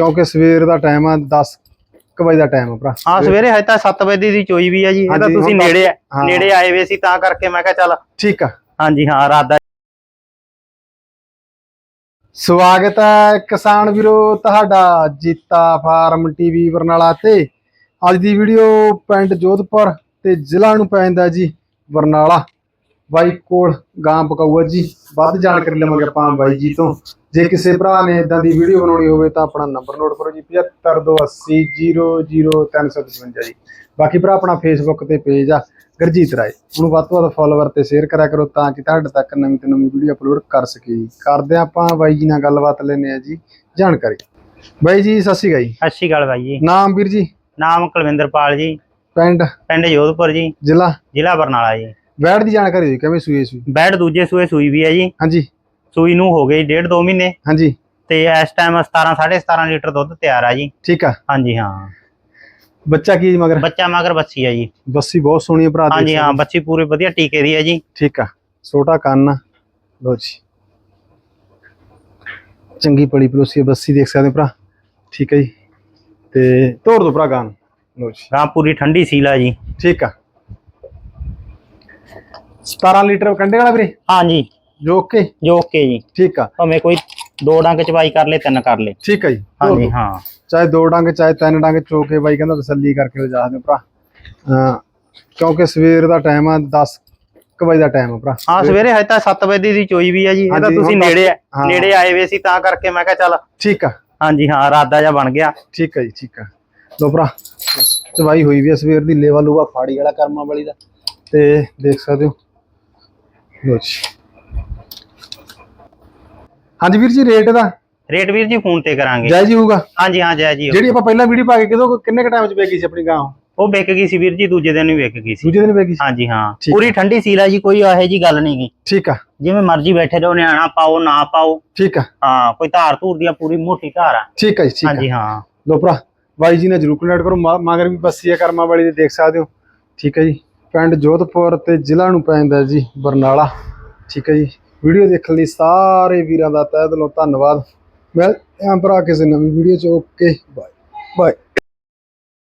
ਕਿਉਂਕਿ ਸਵੇਰ ਦਾ ਟਾਈਮ ਆ 10 ਕੁ ਵਜੇ ਦਾ ਟਾਈਮ ਆ ਭਰਾ। ਹਾਂ ਸਵੇਰੇ ਹਜੇ ਤਾਂ 7 ਵਜੇ ਦੀ ਚੋਈ ਵੀ ਆ ਜੀ ਇਹ ਤਾਂ ਹਾਂਜੀ, ਤੁਸੀਂ ਹੁਣ ਨੇੜੇ ਆ- ਹਾਂ। ਨੇੜੇ ਆਏ ਵੇ ਸੀ ਤਾਂ ਕਰਕੇ ਮੈਂ ਕਿਹਾ ਚੱਲ। ਠੀਕ ਆ। ਹਾਂਜੀ ਹਾਂ ਰਾਦਾ ਸਵਾਗਤ ਹੈ ਕਿਸਾਨ ਵੀਰੋ ਤੁਹਾਡਾ ਜੀਤਾ ਫਾਰਮ ਟੀਵੀ ਬਰਨਾਲਾ ਤੇ। ਅੱਜ ਦੀ ਵੀਡੀਓ ਪਿੰਡ ਜੋਧਪੁਰ ਤੇ ਜ਼ਿਲ੍ਹਾ ਨੂੰ ਪੈਂਦਾ ਜੀ ਬਰਨਾਲਾ। ਬਾਈ ਕੋਲ ਗਾਂ ਪਕਾਊਆ ਜੀ। ਵੱਧ ਜਾਣਕਾਰੀ ਲਵਾਂਗੇ ਆਪਾਂ ਬਾਈ ਜੀ ਤੋਂ। ਜੇ ਕਿਸੇ ਭਰਾ ਨੇ ਇਦਾਂ ਦੀ ਵੀਡੀਓ ਬਣਾਉਣੀ ਹੋਵੇ ਤਾਂ ਆਪਣਾ ਨੰਬਰ ਨੋਟ ਕਰੋ ਜੀ 7528000355 ਜੀ। ਬਾਕੀ ਭਰਾ ਆਪਣਾ ਫੇਸਬੁੱਕ ਤੇ ਪੇਜ ਆ ਗਰਜੀਤ ਰਾਏ। ਉਹਨੂੰ ਵੱਧ ਤੋਂ ਵੱਧ ਫੋਲੋਵਰ ਤੇ ਸ਼ੇਅਰ ਕਰਿਆ ਕਰੋ ਤਾਂ ਕਿ ਤੁਹਾਡੇ ਤੱਕ ਨਵੀਂ ਤੋਂ ਨਵੀਂ ਵੀਡੀਓ ਅਪਲੋਡ ਕਰ ਸਕੀਏ ਜੀ। ਕਰਦੇ ਆਪਾਂ ਬਾਈ ਜੀ ਨਾਲ ਗੱਲਬਾਤ ਲੈਨੇ ਆ ਜੀ ਜਾਣਕਾਰੀ। ਬਾਈ ਜੀ ਸਤਿ ਸ਼੍ਰੀ ਅਕਾਲ ਜੀ। ਸਤਿ ਸ਼੍ਰੀ ਅਕਾਲ ਬਾਈ ਜੀ। ਨਾਮ ਵੀਰ ਜੀ? ਨਾਮ ਕੁਲਵਿੰਦਰਪਾਲ ਜੀ। ਪਿੰਡ? ਪਿੰਡ ਜੋਧਪੁਰ ਜੀ। ਜ਼ਿਲ੍ਹਾ? ਜ਼ਿਲ੍ਹਾ ਬਰਨਾਲਾ ਜੀ। ਵੈੜ ਦੀ ਜਾਣਕਾਰੀ ਦਿਓ ਕਿਵੇਂ ਸੂਏ ਸੂਈ? ਬੈਡ ਦੂਜੇ ਸੂਏ ਸੂਈ ਵੀ ਹੈ ਜੀ। ਹਾਂਜੀ। ਸੂਈ ਨੂੰ ਹੋ ਗਈ ਡੇਢ ਦੋ ਮਹੀਨੇ। ਹਾਂਜੀ। ਤੇ ਇਸ ਟਾਈਮ 17 17.5 ਲੀਟਰ ਦੁੱਧ ਤਿਆਰ ਆ ਜੀ। ਠੀਕ ਆ। ਹਾਂਜੀ ਹਾਂ। ਬੱਚਾ ਕੀ ਮਗਰ? ਬੱਚਾ ਮਗਰ ਬੱਚੀ ਆ ਜੀ। ਬੱਸੀ ਬਹੁਤ ਸੋਹਣੀ ਹੈ ਭਰਾ ਦੇਖ ਹਾਂਜੀ ਹਾਂ ਬੱਚੀ ਪੂਰੇ ਵਧੀਆ ਟੀਕੇ ਦੀ ਹੈ ਜੀ। ਠੀਕ ਆ। ਛੋਟਾ ਕੰਨ ਆ। ਲਓ ਜੀ। ਚੰਗੀ ਪੜੀ ਪਲੋਸੀ ਹੈ, ਬੱਸੀ ਦੇਖ ਸਕਦੇ ਹੋ ਭਰਾ। ਠੀਕ ਹੈ ਜੀ। ਤੇ ਤੋੜ ਦੋ ਭਰਾ ਗਾਂ ਨੂੰ। ਲਓ ਜੀ। ਗਾਂ ਪੂਰੀ ਠੰਡੀ ਸੀਲ ਆ ਜੀ। ਠੀਕ ਆ। 17 ਲੀਟਰ ਕੰਡੇ ਵਾਲਾ ਵੀਰੇ? ਹਾਂਜੀ। ਜੋ ਕੇ ਜੋ ਓਕੇ ਜੀ। ਠੀਕ ਆ। ਭਾਵੇਂ ਕੋਈ ਦੋ ਡੰਗ ਚਵਾਈ ਕਰ ਲੇ ਤਿੰਨ ਕਰ ਲੇ। ਠੀਕ ਆ ਜੀ। ਹਾਂਜੀ। ਹਾਂ। ਚਾਹੇ ਦੋ ਡੰਗ ਚਾਹੇ ਤਿੰਨ ਡੰਗ ਚੋਕੇ ਬਾਈ ਕਹਿੰਦਾ ਤਸੱਲੀ ਕਰਕੇ ਲਿਜਾ ਸਕਦੇ ਭਰਾ। ਕਿਉਂਕਿ ਸਵੇਰ ਦਾ ਟਾਈਮ ਆ 10 ਕੁ ਵਜੇ ਦਾ ਟਾਈਮ ਆ ਭਰਾ। ਹਾਂ ਸਵੇਰੇ ਹਜੇ ਤਾਂ 7 ਵਜੇ ਦੀ ਚੋਈ ਵੀ ਆ ਜੀ। ਇਹ ਤਾਂ ਤੁਸੀਂ ਨੇੜੇ। ਨੇੜੇ ਆਏ ਵੇ ਸੀ ਤਾਂ ਕਰਕੇ ਮੈਂ ਕਿਹਾ ਚੱਲ ਠੀਕ ਆ। ਹਾਂਜੀ ਹਾਂ ਰਾਦਾ ਜਿਹਾ ਬਣ ਗਿਆ। ਠੀਕ ਆ ਜੀ ਠੀਕ ਆ। ਲੋ ਭਰਾ ਚਵਾਈ ਹੋਈ ਵੀ ਆ ਸਵੇਰ ਦੀ ਲੇਵਾ ਲੂਆ ਫਾੜੀ ਵਾਲਾ ਕਰਮਾ ਵਾਲੀ ਦਾ। ਤੇ ਦੇਖ ਸਕਦੇ ਹੋ ਲੋ ਜੀ। ਹਾਂਜੀ ਵੀਰ ਜੀ ਰੇਟ ਦਾ? ਰੇਟ ਵੀਰ ਜੀ ਫੋਨ ਤੇ ਕਰਾਂਗੇ। ਜੈ ਜੀ ਹੋਊਗਾ? ਹਾਂਜੀ ਹਾਂ ਜੈ ਜੀ ਜਿਹੜੀ ਆਪਾਂ ਪਹਿਲਾਂ ਵੀਡੀਓ ਪਾ ਕੇ ਕਿਦੋਂ ਕਿੰਨੇ ਕ ਟਾਈਮ ਚ ਵੇਗੀ ਸੀ ਆਪਣੀ ਗਾਂ ਉਹ? ਵਿਕ ਗਈ ਸੀ ਵੀਰ ਜੀ ਦੂਜੇ ਦਿਨ ਹੀ ਵਿਕ ਗਈ ਸੀ। ਦੂਜੇ ਦਿਨ ਵੇਗੀ ਸੀ? ਹਾਂਜੀ ਹਾਂ। ਪੂਰੀ ਠੰਡੀ ਸੀਲ ਆ ਜੀ ਕੋਈ ਇਹੋ ਜੀ ਗੱਲ ਨਹੀਂ ਗੀ। ਠੀਕ ਆ। ਜਿਵੇਂ ਮਰਜ਼ੀ ਬੈਠੇ ਰਹੋ ਨਿਆਣਾ ਪਾਓ ਨਾ ਪਾਓ। ਠੀਕ ਆ। ਹਾਂ ਕੋਈ ਧਾਰ ਧੂਰ ਦੀ ਆ, ਪੂਰੀ ਮੋਟੀ ਧਾਰ ਆ। ਠੀਕ ਆ ਜੀ ਠੀਕ ਆ। ਹਾਂਜੀ ਹਾਂ। ਲੋ ਭਰਾ ਬਾਈ ਜੀ ਨੇ ਜਰੂਰ ਕਨੈਕਟ ਕਰੋ ਮਗਰ ਵੀ ਬੱਸੀ ਆ ਕਰਮਾ ਵਾਲੀ ਦੇ ਦੇਖ ਸਕਦੇ ਹੋ। ਠੀਕ ਹੈ ਜੀ। ਪਿੰਡ ਜੋਧਪੁਰ ਤੇ ਜ਼ਿਲ੍ਹਾ ਨੂੰ ਪੈਂਦਾ ਜੀ ਬਰਨਾਲਾ। ਠੀਕ ਹੈ ਜੀ। ਵੀਡੀਓ ਦੇਖਣ ਲਈ ਸਾਰੇ ਵੀਰਾਂ ਦਾ ਤਹਿ ਦਿਲੋਂ ਧੰਨਵਾਦ। ਮੈਂ ਆਂ ਭਰਾ ਕਿਸੇ ਨਵੀਂ ਵੀਡੀਓ ਚ। Okay bye bye